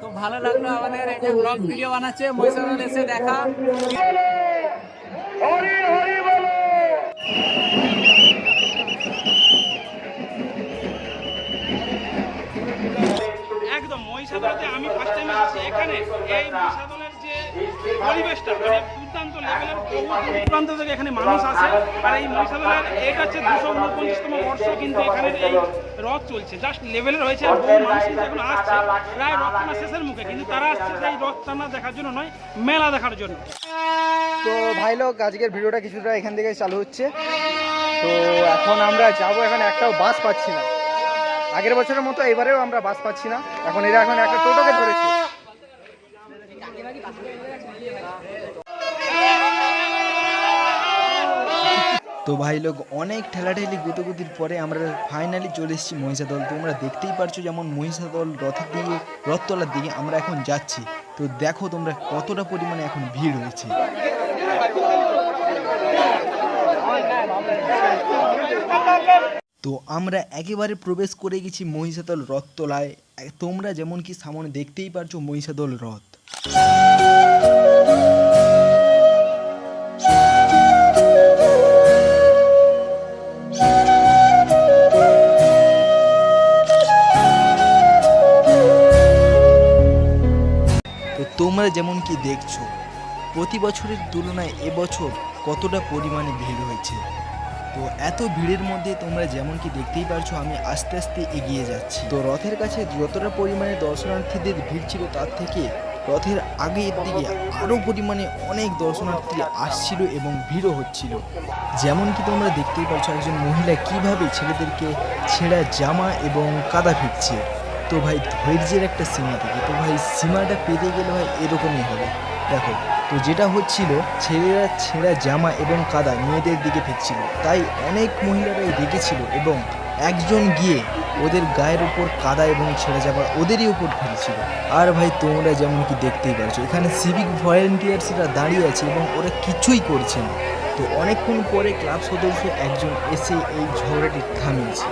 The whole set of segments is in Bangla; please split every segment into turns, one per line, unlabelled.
তো ভালো লাগল আমাদের এই ব্লগ ভিডিও বানাচ্ছে মহিষাদল এসে দেখা।
একদম মহিষাদলতে আমি ফার্স্ট টাইম এসেছি এখানে। এই মহিষাদলের যে পরিবেশটা মানে দূর দূরান্ত থেকে এখানে মানুষ আসে আর এই মহিষাদলের এটা হচ্ছে দুশো উনপঞ্চাশতম বর্ষ, কিন্তু এখানে এই রথ চলছে। জাস্ট লেভেলের হয়েছে আর বহু মানুষ এখন আসছে। প্রায় রথ টানা শেষের মুখে, কিন্তু তারা আসছে সেই রথ টানা দেখার জন্য নয়, মেলা দেখার জন্য।
তো ভাই লোক, আজকের ভিডিওটা কিছুটা এখান থেকে চালু হচ্ছে। তো এখন আমরা যাব, এখন একটাও বাস পাচ্ছি না। আগের বছরের মতো এবারেও আমরা বাস পাচ্ছি না। এখন এরা এখন একটা টোটোকে ধরেছে। তো ভাই লোক, অনেক ঠেলাঠেলি গুতগুতির পরে আমরা ফাইনালি চলে এসেছি মহিষাদল। তোমরা দেখতেই পারছ যেমন মহিষাদল রথের দিকে রথতলার দিকে আমরা এখন যাচ্ছি। তো দেখো তোমরা কতটা পরিমাণে এখন ভিড় হয়েছে। তো আমরা একেবারে প্রবেশ করে গেছি মহিষাদল রথতলায়। তোমরা যেমন কি সামনে দেখতেই পারছ মহিষাদল রথ। তো তোমরা যেমন কি দেখছ, প্রতি বছরের তুলনায় এবছর কতটা পরিমাণে ভিড় হয়েছে? তো এত ভিড়ের মধ্যে তোমরা যেমন কি দেখতেই পারছ, আমি আস্তে আস্তে এগিয়ে যাচ্ছি। তো রথের কাছে যতটা পরিমাণে দর্শনার্থীদের ভিড় ছিল তার থেকে রথের আগের দিকে আরও পরিমাণে অনেক দর্শনার্থী আসছিল এবং ভিড়ও হচ্ছিল। যেমন কি তোমরা দেখতেই পাচ্ছ একজন মহিলা কীভাবে ছেলেদেরকে ছেঁড়া জামা এবং কাদা ফিরছে তো ভাই ধৈর্যের একটা সীমা থাকে, তো ভাই সীমাটা পেতে গেলে ভাই এরকমই হবে। দেখো, তো যেটা হচ্ছিল, ছেলেরা ছেঁড়া জামা এবং কাদা মেয়েদের দিকে ফেলছিল তাই অনেক মহিলারাই রেগেছিল এবং একজন গিয়ে ওদের গায়ের উপর কাদা এবং ছেঁড়া জামা ওদেরই উপর ফেলছিল। আর ভাই তোমরা যেমন কি দেখতেই পারছ এখানে সিভিক ভলেন্টিয়ার্সরা দাঁড়িয়ে আছে এবং ওরা কিছুই করছে না। তো অনেকক্ষণ পরে ক্লাব সদস্য একজন এসে এই ঝগড়াটি থামিয়েছে।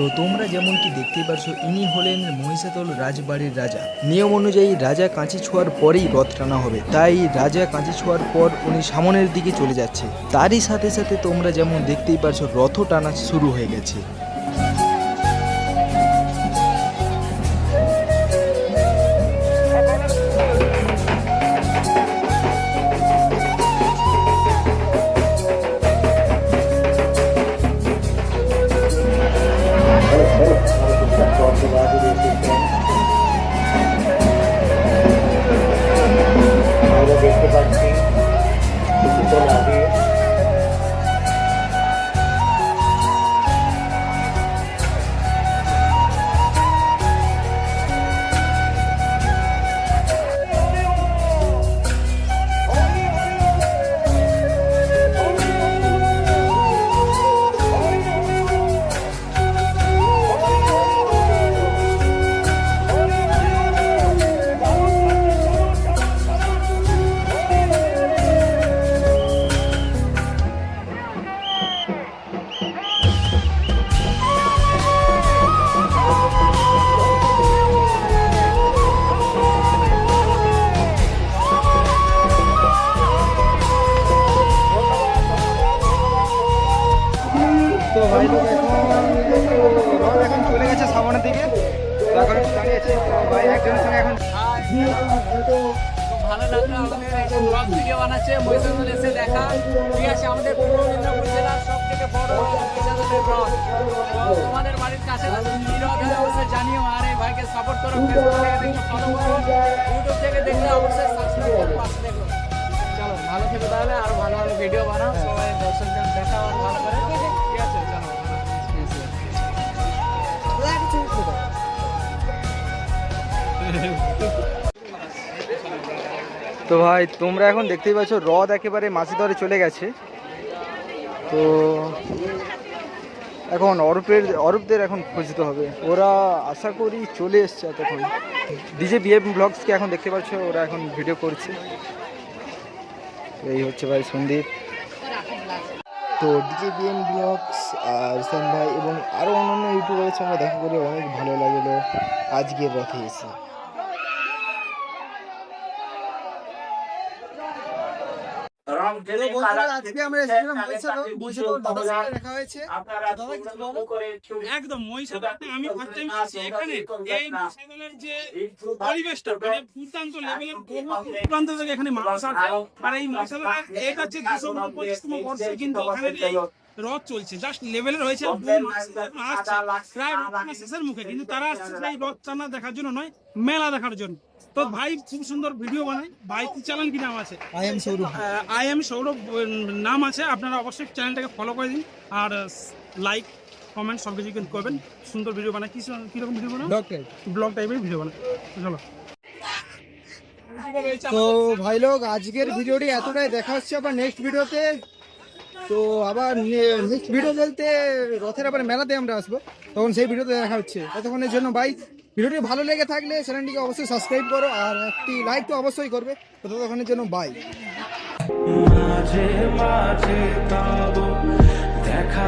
তো তোমরা যেমন কি দেখতেই পারছ, ইনি হলেন মহিষাতল রাজবাড়ির রাজা। নিয়ম অনুযায়ী রাজা কাঁচি ছোঁয়ার পরেই রথ টানা হবে। তাই রাজা কাঁচি ছোঁয়ার পর উনি সামনের দিকে চলে যাচ্ছে। তারই সাথে সাথে তোমরা যেমন দেখতেই পারছ রথ টানা শুরু হয়ে গেছে। একজনের সঙ্গে এখন
ভালো লাগল আমাদের এই যে ব্লগ ভিডিও বানাচ্ছে। মহিষাদল এসে দেখা। ঠিক আছে আমাদের পূর্ব মেদিনীপুর জেলার সব তোমাদের বাড়ির কাছে হয় অবশ্যই জানিও আর এই ভাইকে সাপোর্ট করো ফেসবুক থেকে দেখলে ফলো করো। ইউটিউব থেকে দেখলে অবশ্যই সাবস্ক্রাইব করো পাশে দেখো। চলো ভালো থেকো তাহলে আর ভালো ভালো ভিডিও বানাও। সবাই দর্শকদের আর ভালো করে। ঠিক আছে
তো ভাই, তোমরা এখন দেখতেই পাচ্ছ, হ্রদ একেবারে মাঝি ধরে চলে গেছে। তো এখন অরূপের, অরূপদের এখন খুঁজতে হবে। ওরা আশা করি চলে এসছে এতক্ষণ। ডিজে বিএম ব্লগসকে এখন দেখতে পাচ্ছ, ওরা এখন ভিডিও করছে। এই হচ্ছে ভাই সন্দীপ। তো ডিজে বিএম ব্লগস আর ভাই এবং আরও অন্যান্য ইউটিউবারের সঙ্গে দেখা করে অনেক ভালো লাগল। আজকের রথে এসে
আজকে আমরা এসেছিলাম মহিষাদল মহিষাদল দাদার সাথে দেখা হয়েছে
একদম আমি ফার্স্ট টাইম এখানে। এই মহিষাদলের যে পরিবেশটা মানে দুর্দান্ত লেভেলের প্রান্ত থেকে এখানে মানুষ আর এই এটা হচ্ছে দুশো উনপঞ্চাশতম বর্ষে কিন্তু রথ চলছে। জাস্ট লেভেলের হয়েছে আসছে। প্রায় শেষের মুখে। কিন্তু তারা আসছে রথ টানা দেখার জন্য নয় মেলা দেখার জন্য। তো ভাই খুব সুন্দর ভিডিও বানায়। ভাই কি চ্যানেল কি নাম আছে?
I am Sourav
I am Sourav নাম আছে। আপনারা অবশ্যই চ্যানেলটাকে ফলো করে দিন আর লাইক কমেন্ট সব কিছু করবেন। সুন্দর ভিডিও বানায়। কি কীরকম ভিডিও বানায়
ডক্টর
ব্লগ টাইপের ভিডিও বানায়। চলো।
তো ভাই লোক আজকের ভিডিওটি এতটাই দেখা হচ্ছে আবার নেক্সট ভিডিওতে তো আবার নেক্সট ভিডিও বলতে রথের আবার মেলাতে আমরা আসব। তখন সেই ভিডিওতে দেখা হচ্ছে। ততক্ষণের জন্য ভাই ভিডিওটি ভালো লেগে থাকলে চ্যানেলটিকে অবশ্যই সাবস্ক্রাইব করো আর একটি লাইক তো অবশ্যই করবে। ততক্ষণের জন্য বাই
মাঝে মাঝে দেখা